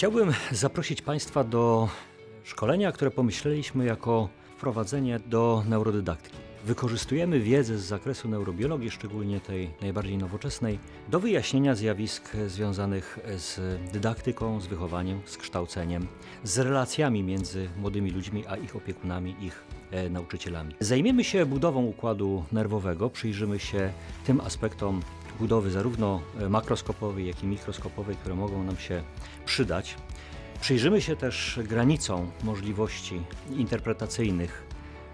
Chciałbym zaprosić Państwa do szkolenia, które pomyśleliśmy jako wprowadzenie do neurodydaktyki. Wykorzystujemy wiedzę z zakresu neurobiologii, szczególnie tej najbardziej nowoczesnej, do wyjaśnienia zjawisk związanych z dydaktyką, z wychowaniem, z kształceniem, z relacjami między młodymi ludźmi a ich opiekunami, ich e, nauczycielami. Zajmiemy się budową układu nerwowego, przyjrzymy się tym aspektom budowy zarówno e, makroskopowej, jak i mikroskopowej, które mogą nam się przydać. Przyjrzymy się też granicom możliwości interpretacyjnych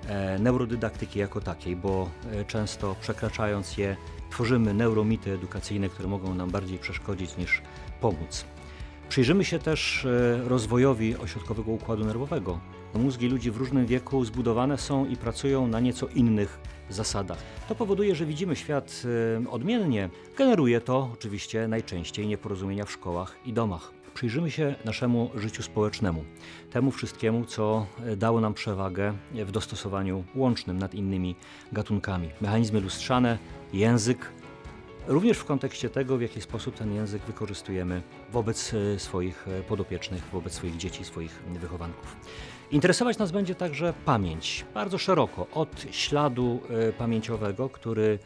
e, neurodydaktyki jako takiej, bo e, często przekraczając je, tworzymy neuromity edukacyjne, które mogą nam bardziej przeszkodzić niż pomóc. Przyjrzymy się też e, rozwojowi ośrodkowego układu nerwowego. Mózgi ludzi w różnym wieku zbudowane są i pracują na nieco innych zasadach. To powoduje, że widzimy świat e, odmiennie. Generuje to oczywiście najczęściej nieporozumienia w szkołach i domach. Przyjrzymy się naszemu życiu społecznemu, temu wszystkiemu, co e, dało nam przewagę w dostosowaniu łącznym nad innymi gatunkami. Mechanizmy lustrzane, język, Również w kontekście tego, w jaki sposób ten język wykorzystujemy wobec e, swoich e, podopiecznych, wobec swoich dzieci, swoich wychowanków. Interesować nas będzie także pamięć, bardzo szeroko, od śladu e, pamięciowego, który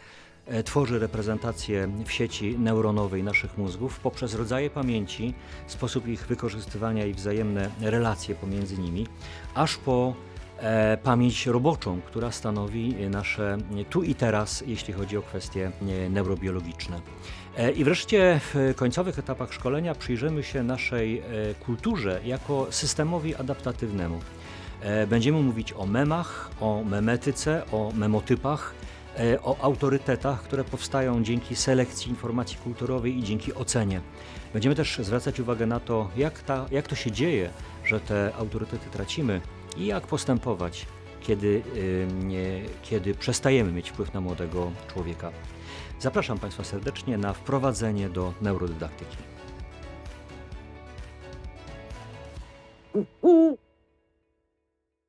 tworzy reprezentację w sieci neuronowej naszych mózgów, poprzez rodzaje pamięci, sposób ich wykorzystywania i wzajemne relacje pomiędzy nimi, aż po pamięć roboczą, która stanowi nasze tu i teraz, jeśli chodzi o kwestie e, neurobiologiczne. E, I wreszcie w końcowych etapach szkolenia przyjrzymy się naszej e, kulturze jako systemowi adaptatywnemu. E, Będziemy mówić o memach, o memetyce, o memotypach, e, o autorytetach, które powstają dzięki selekcji informacji kulturowej i dzięki ocenie. Będziemy też zwracać uwagę na to, jak, ta, jak to się dzieje, że te autorytety tracimy i jak postępować, kiedy, y, kiedy przestajemy mieć wpływ na młodego człowieka. Zapraszam Państwa serdecznie na wprowadzenie do neurodydaktyki.